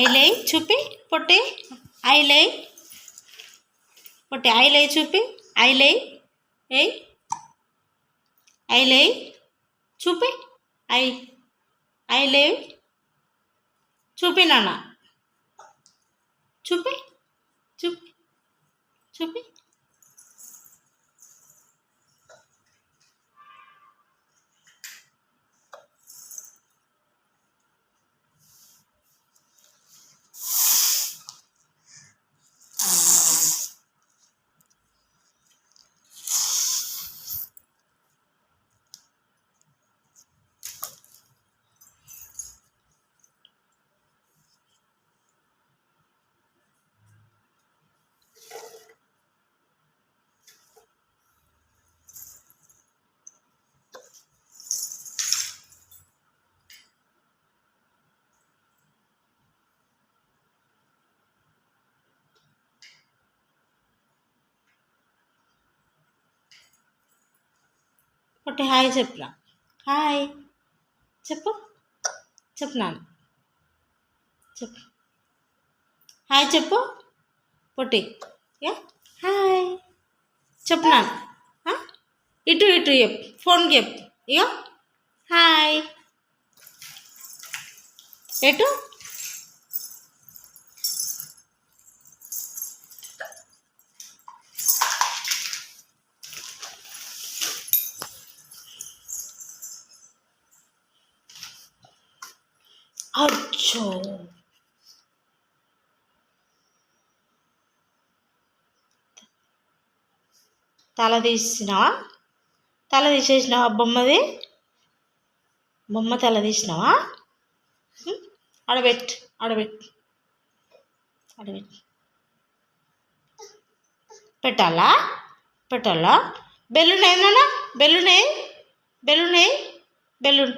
ఐలై చూపి పొట్టి ఐలై పొట్టి ఐలై చూపి ఐలై ఏయ్ ఐలై చూపి ఐ ఐలై చూపి నాన్న. చూపి చూపి చూపి. ఒకటి హాయ్ చెప్పురా. హాయ్. చెప్పు. చెప్పు నాన్న. చెప్పు. హాయ్ చెప్పు. పొట్టి. యా? హాయ్. చెప్పు నాన్న. ఇటు ఇటు చెప్పు. ఫోన్కి చెప్పు. ఇగో. హాయ్. ఎటు? అచ్చో తల తీసినావా? తల తీసేసినావా బొమ్మది? బొమ్మ తల తీసినావా? ఉం? ఆడబెట్టు ఆడబెట్టు పెట్టాలా? పెట్టాలా? బెలూన్ ఏమన్నా బెలూన్ ఏ బెలూన్ ఏ బెలూన్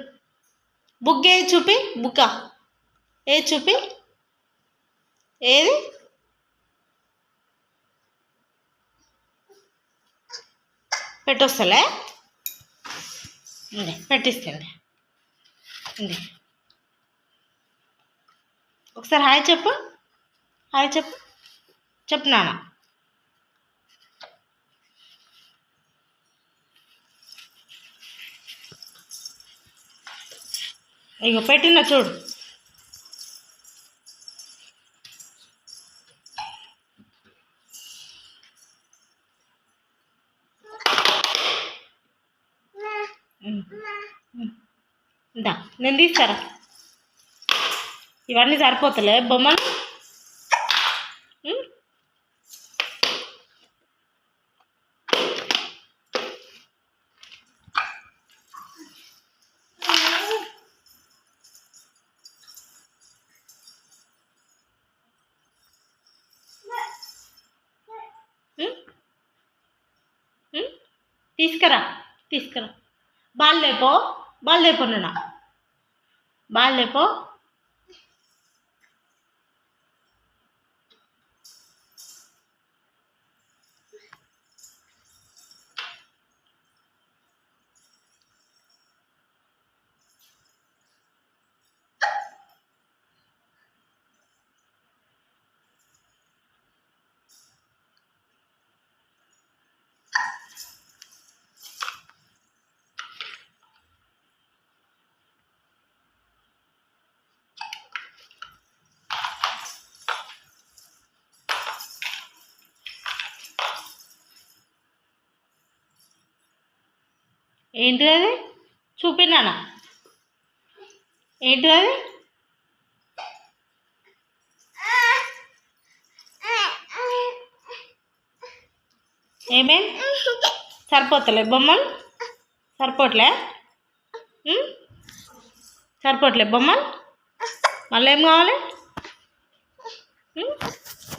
బుక్ ఏ చూపి? బుక్కా ఏ చూపి? ఏది? పెట్టొస్తలే? ఉంది పెట్టిస్తుంది ఒకసారి హాయ్ చెప్పు. హాయ్ చెప్పు. చెప్పు నాన్న. ఇగో పెట్టిన చూడు. నేను తీస్తారా? ఇవన్నీ సరిపోతలే బొమ్మలు? తీసుకురా తీసుకురా. బాల్ లేపో బాల్ లేపో బాల్ లేపో ఏంటిది అది? చూపినానా ఏంటిది అది? ఏమే? సరిపోతలే బొమ్మలు? సరిపోట్లే? సరిపోవట్లే సరిపోట్లే బొమ్మలు? మళ్ళీ ఏం కావాలి?